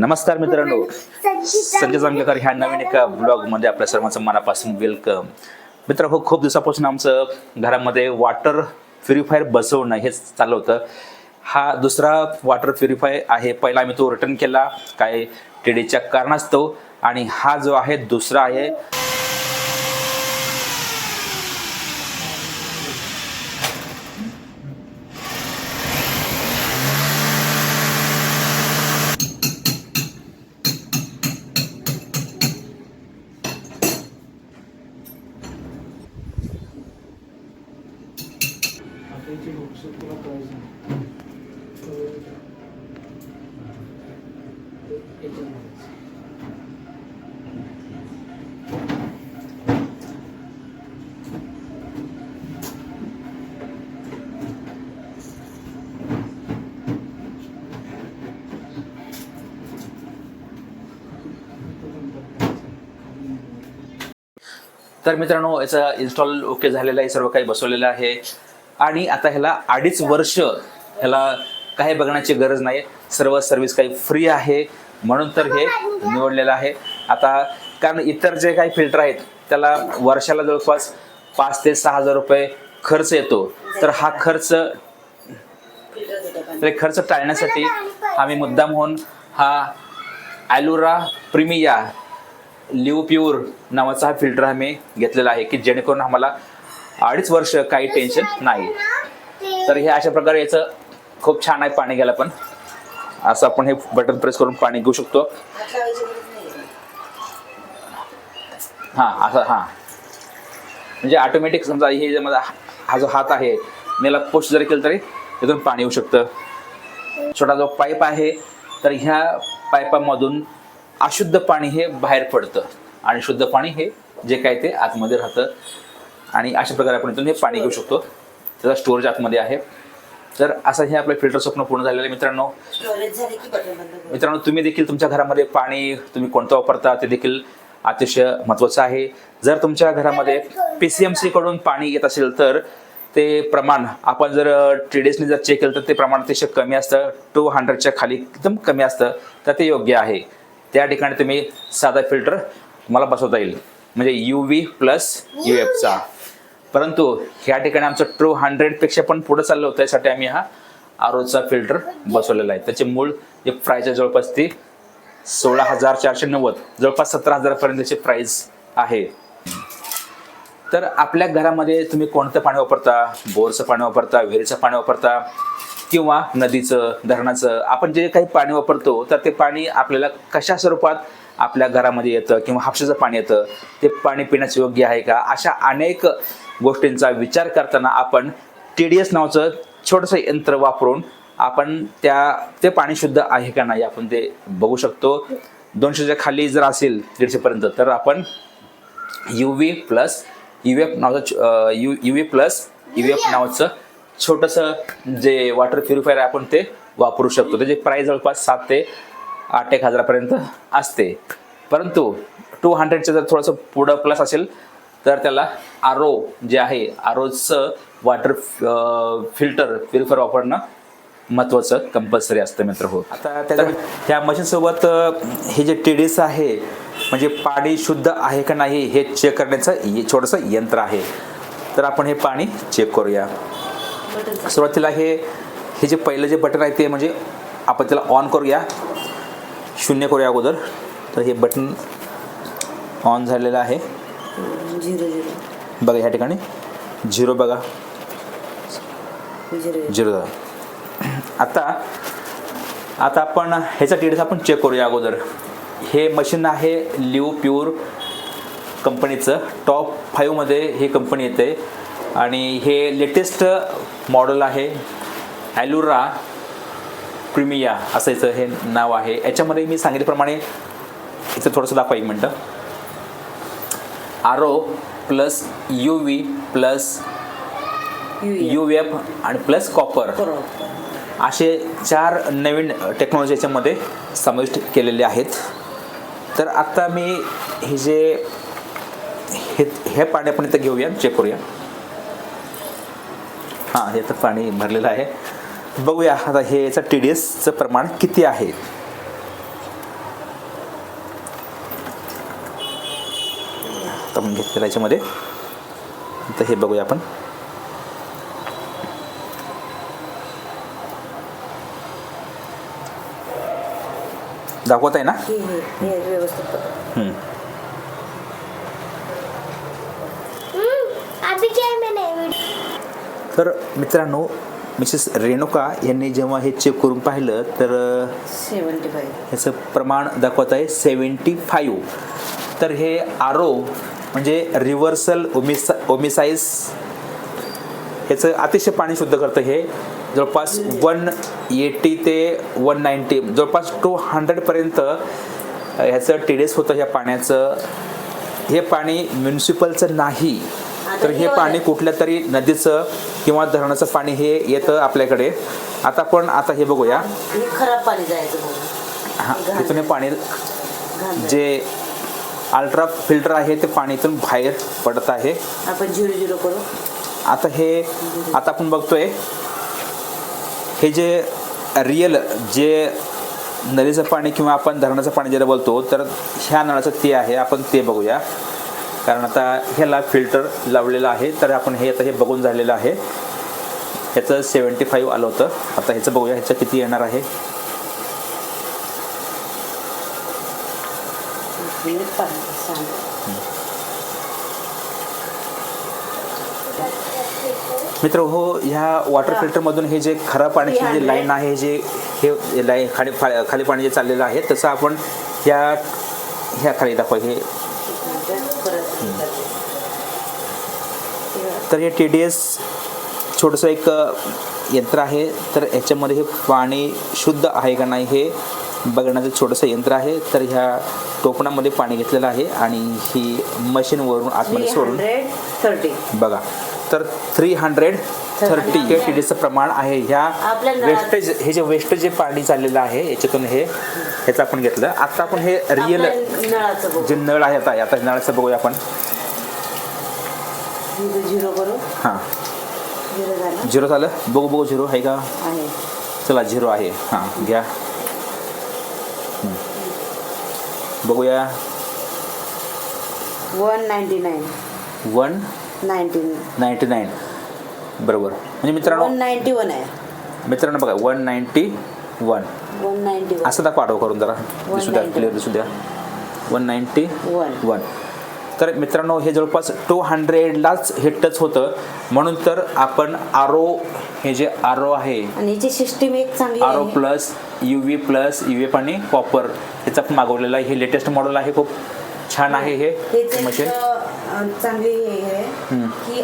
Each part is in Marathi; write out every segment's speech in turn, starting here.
नमस्कार मित्रांनो. संजय जांभेकर ह्या नवीन एका ब्लॉगमध्ये आपल्या सर्वांचं मनापासून वेलकम मित्र हो खूप दिवसापासून आमचं घरामध्ये वॉटर प्युरिफायर बसवणं हेच चाललं होतं. हा दुसरा वॉटर प्युरिफाय आहे पहिला आम्ही तो रिटर्न केला. काय टीडीच्या कारणास्तव. आणि हा जो आहे दुसरा आहे आताची लोकशाही तुला कळायचं नाही. तर मित्रांनो याचा इन्स्टॉल ओके झालेला आहे सर्व काही बसवलेलं आहे आणि आता ह्याला अडीच वर्ष ह्याला काही बघण्याची गरज नाही सर्व सर्व्हिस काही फ्री आहे. म्हणून तर हे निवडलेलं आहे. आता कारण इतर जे काही फिल्टर आहेत त्याला वर्षाला जवळपास पाच ते सहा हजार रुपये खर्च येतो. तर हा खर्च तर खर्च टाळण्यासाठी आम्ही मुद्दाम होऊन हा ॲलोरा प्रिमिया लिव प्युअर नावाचा हा फिल्टर आम्ही घेतलेला आहे की जेणेकरून आम्हाला अडीच वर्ष काही टेन्शन नाही. तर हे अशा प्रकारे याचं खूप छान आहे पाणी घ्यायला पण. असं आपण हे बटन प्रेस करून पाणी घेऊ शकतो. हां असं हां. म्हणजे ऑटोमॅटिक समजा हे जे माझा हा जो हात आहे मेला पुश जरी केलं तरी त्यातून पाणी येऊ शकतं. छोटा जो पाईप आहे तर ह्या पाईपामधून अशुद्ध पाणी हे बाहेर पडतं. आणि शुद्ध पाणी हे जे काय ते आतमध्ये राहतं. आणि अशा प्रकारे आपण इथून हे पाणी घेऊ शकतो. त्याचा स्टोरेज आतमध्ये आहे. तर असं हे आपलं फिल्टर स्वप्न पूर्ण झालेलं आहे मित्रांनो. मित्रांनो तुम्ही देखील तुमच्या घरामध्ये पाणी तुम्ही कोणतं वापरता ते देखील अतिशय महत्त्वाचं आहे. जर तुमच्या घरामध्ये पी सी एम सीकडून पाणी येत असेल तर ते प्रमाण आपण जर टी डी एसने जर चेक केलं तर ते प्रमाण अतिशय कमी असतं. टू हंड्रेडच्या खाली एकदम कमी असतं. तर ते योग्य आहे. त्या ठिकाणी तुम्ही साधा फिल्टर तुम्हाला बसवता येईल. म्हणजे यू व्ही प्लस यू एफचा परंतु ह्या ठिकाणी आमचं टू हंड्रेडपेक्षा पण पुढं चाललं होतं यासाठी आम्ही हा आरोचा फिल्टर बसवलेला आहे. त्याचे मूळ जे प्राईस आहे जवळपास ती सोळा हजार चारशे नव्वद जवळपास सतरा हजारापर्यंतचे प्राईस आहे. तर आपल्या घरामध्ये तुम्ही कोणतं पाणी वापरता? बोरचं पाणी वापरता विहिरीचं पाणी वापरता किंवा नदीचं धरणाचं? आपण जे काही पाणी वापरतो तर ते पाणी आपल्याला कशा स्वरूपात आपल्या घरामध्ये येतं किंवा हापशाचं पाणी येतं? ते पाणी पिण्यास योग्य आहे का? अशा अनेक गोष्टींचा विचार करताना आपण टी डी एस नावाचं छोटंसं यंत्र वापरून आपण त्या ते पाणी शुद्ध आहे का नाही आपण ते बघू शकतो. दोनशेच्या खाली जर असेल दीडशेपर्यंत तर आपण U V plus U F नावाचं U U V plus U F नावाचं छोटंसं जे वॉटर प्युरिफायर आपण ते वापरू शकतो. त्याची प्राईस जवळपास सात ते आठ एक हजारापर्यंत असते. परंतु टू हंड्रेडचं जर थोडंसं पुढं प्लस असेल तर त्याला आर ओ जे आहे आर ओचं वॉटर फिल्टर प्युरिफायर वापरणं महत्त्वाचं कंपल्सरी असतं मित्र हो. आता त्या ह्या मशीनसोबत हे जे टी डी एस आहे म्हणजे पाणी शुद्ध आहे का नाही हे चेक करण्याचं छोटंसं यंत्र आहे. तर आपण हे पाणी चेक करूया. सुरुवातीला हे हे जे पहिलं जे बटन आहे ते म्हणजे आपण त्याला ऑन करूया. शून्य करूया अगोदर. तर हे बटन ऑन झालेलं आहे. झिरो झिरो बघा ह्या ठिकाणी. झिरो बघा. झिरो झाला. आता आता आपण ह्याचा डिटेल्स आपण चेक करूया अगोदर. हे मशीन आहे लिव प्युअर कंपनीचं. टॉप फाईव्हमध्ये ही कंपनी येते. आणि हे लेटेस्ट मॉडेल आहे ॲलुरा प्रिमिया असं याचं हे नाव आहे. याच्यामध्ये मी सांगितल्याप्रमाणे इथं थोडंसं दाखवा एक मिनटं. R O plus U V plus U F आणि प्लस कॉपर. असे चार नवीन टेक्नॉलॉजी याच्यामध्ये समाविष्ट केलेले आहेत. तर आता मी हे जे हे हे पाणी आपण इथं घेऊया चेक करूया. हां हे तर पाणी भरलेलं आहे. बघूया आता हे याचं टी डी एसचं प्रमाण किती आहे. आपण घेतलेला याच्यामध्ये तर हे बघूया आपण. दाखवत आहे ना? हे हे हे व्यवस्थित पकड. हम्म. अभी क्या है मैंने? वीडियो तर मित्रांनो मिसेस रेणुका यांनी जेव्हा हे चेक करून पाहिलं तर सेवन्टी फाईव्ह. ह्याचं प्रमाण दाखवत आहे सेवन्टी फाईव्ह. तर हे आरो म्हणजे रिव्हर्सल ओमिसा ओमिसाईज ह्याचं अतिशय पाणी शुद्ध करतं हे. जवळपास वन एटी ते वन नाईन्टी जवळपास टू हंड्रेडपर्यंत ह्याचं टिडेस होतं ह्या पाण्याचं. हे पाणी म्युन्सिपलचं नाही. तर हे पाणी कुठल्या तरी नदीचं किंवा धरणाचं पाणी हे येतं आपल्याकडे. आता पण आता हे बघूया. हे खराब पाणी जायचं हा तिथून हे पाणी. जे अल्ट्रा फिल्टर आहे ते पाणीतून बाहेर पडत आहे. आपण झिरो झिरो करू. आता हे आता आपण बघतोय हे जे रिअल जे नदीचं पाणी किंवा आपण धरणाचं पाणी ज्याला बोलतो तर ह्या नळाचं ते आहे आपण ते बघूया. कारण आता ह्याला फिल्टर लावलेलं आहे तर आपण हे आता हे बघून झालेलं आहे. ह्याचं सेवन्टी फाईव्ह आलं होतं. आता ह्याचं बघूया ह्याचं किती येणार आहे. सांग मित्र हो ह्या वॉटर फिल्टरमधून हे जे खरं पाण्याची जी लाईन आहे जे हे लाईन खाली खाली पाणी जे चाललेलं आहे तसं आपण ह्या ह्या खाली दाखवा हे. तर हे टी डी एस छोटंसं एक यंत्र आहे तर ह्याच्यामध्ये हे पाणी शुद्ध आहे का नाही हे बघण्याचं छोटंसं यंत्र आहे तर ह्या टोपणामध्ये पाणी घेतलेलं आहे आणि ही मशीनवरून आतमध्ये सोडून थर्टी बघा. तर थ्री हंड्रेड थर्टी. टी डीचं प्रमाण आहे ह्या वेस्टेज हे जे वेस्ट जे पाणी चाललेलं आहे याच्यातून हे ह्याचं आपण घेतलं. आता आपण हे रिअल जे नळ आहे आता आता नळाचं बघूया आपण. झिरो हां. झालं. बघू बघू झिरो आहे का? चला झिरो आहे. हां घ्या. बघूया. One ninety nine one ninety ninety nine. बरोबर. म्हणजे मित्रांनो वन नाईन्टी वन आहे. मित्रांनो बघा one ninety one. One ninety असं दाखवा आठव करून जरा. दिसू द्या 191. क्लिअर दिसू द्या. One ninety one. वन. तर मित्रांनो हे जवळपास टू हंड्रेडलाच हे टच होतं. म्हणून तर आपण आरो हे जे आरो आहे आणि सिस्टीम एक चांगली R O plus U V plus U F आणि कॉपर ह्याचा मागवलेला आहे हे लेटेस्ट मॉडेल आहे. खूप छान आहे हे. मशीन अं, चांगली हे आहे. की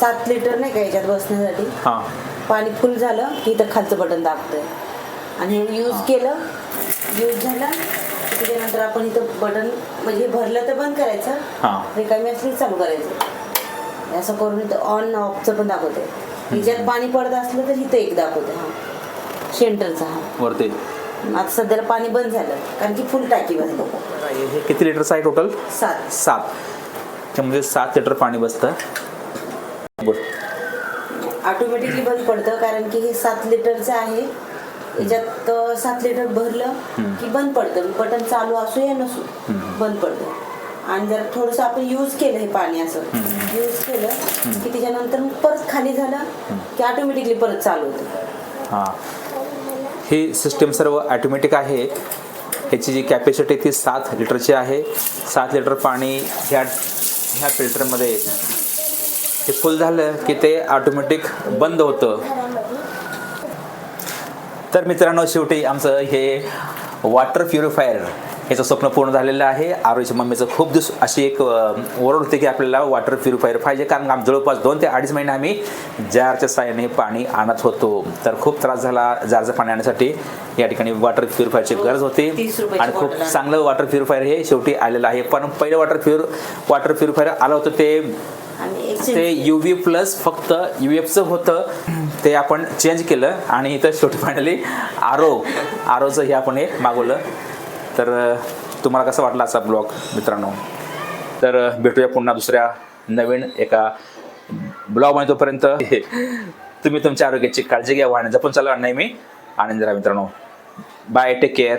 सात लिटर नाही का याच्यात बसण्यासाठी? हां. पाणी फुल झालं की इथं खालचं बटन दाबतंय. आणि यूज केलं यूज झालं की त्याच्यानंतर आपण इथं बटन म्हणजे भरलं तर बंद करायचं. हां. रिकामी असली चालू करायचं. असं करून इथं ऑन ऑफचं पण दाखवते. ह्याच्यात पाणी पडत असलं तर इथं एक दाखवते हा. सेंटरचा हा. वरती. आता सध्याला पाणी बंद झालं कारण की फुल टाकी भरली हे हे किती लिटरचं आहे टोटल सात. सात. त्यामध्ये सात लिटर पाणी बसतं. ऑटोमॅटिकली बंद पडतं कारण की हे सात लिटरचं आहे. याच्यात अं, सात लिटर भरलं की बंद पडतं. बटन चालू असो या नसो बंद पडतं. आणि जर थोडंसं आपण यूज केलं हे पाणी असं यूज केलं की त्याच्यानंतर परत खाली झालं की ऑटोमॅटिकली परत चालू होतं. हां. ही सिस्टीम सर्व ॲटोमॅटिक आहे. ह्याची जी कॅपॅसिटी ती सात लिटरची आहे. सात लिटर पाणी ह्या ह्या फिल्टरमध्ये हे फुल झालं की ते ऑटोमॅटिक बंद होतं. तर मित्रांनो शेवटी आमचं हे वॉटर प्युरिफायर ह्याचं स्वप्न पूर्ण झालेलं आहे. आरोग्याच्या मम्मीचं खूप दिवस अशी एक ओरड होती की आपल्याला वॉटर प्युरिफायर पाहिजे. कारण आम जवळपास दोन ते अडीच महिने आम्ही जारच्या साह्याने पाणी आणत होतो. तर खूप त्रास झाला जारचं पाणी आणण्यासाठी. या ठिकाणी वॉटर प्युरिफायरची गरज होती. आणि खूप. चांगलं वॉटर प्युरिफायर हे शेवटी आलेलं आहे. पण पहिलं वॉटर प्युर वॉटर प्युरिफायर आलं होतं ते ते यू व्ही प्लस फक्त यू एफचं होतं. ते आपण चेंज केलं आणि इथं शेवटी फायनली आरो आरोचं हे आपण हे मागवलं. तर तुम्हाला कसं वाटलं असा ब्लॉग मित्रांनो? तर भेटूया पुन्हा दुसऱ्या नवीन एका ब्लॉगमध्ये तोपर्यंत. तुम्ही तुमच्या आरोग्याची काळजी घ्या. वाहन जपून चालवा नाही मी आनंद राहा मित्रांनो. Bye take care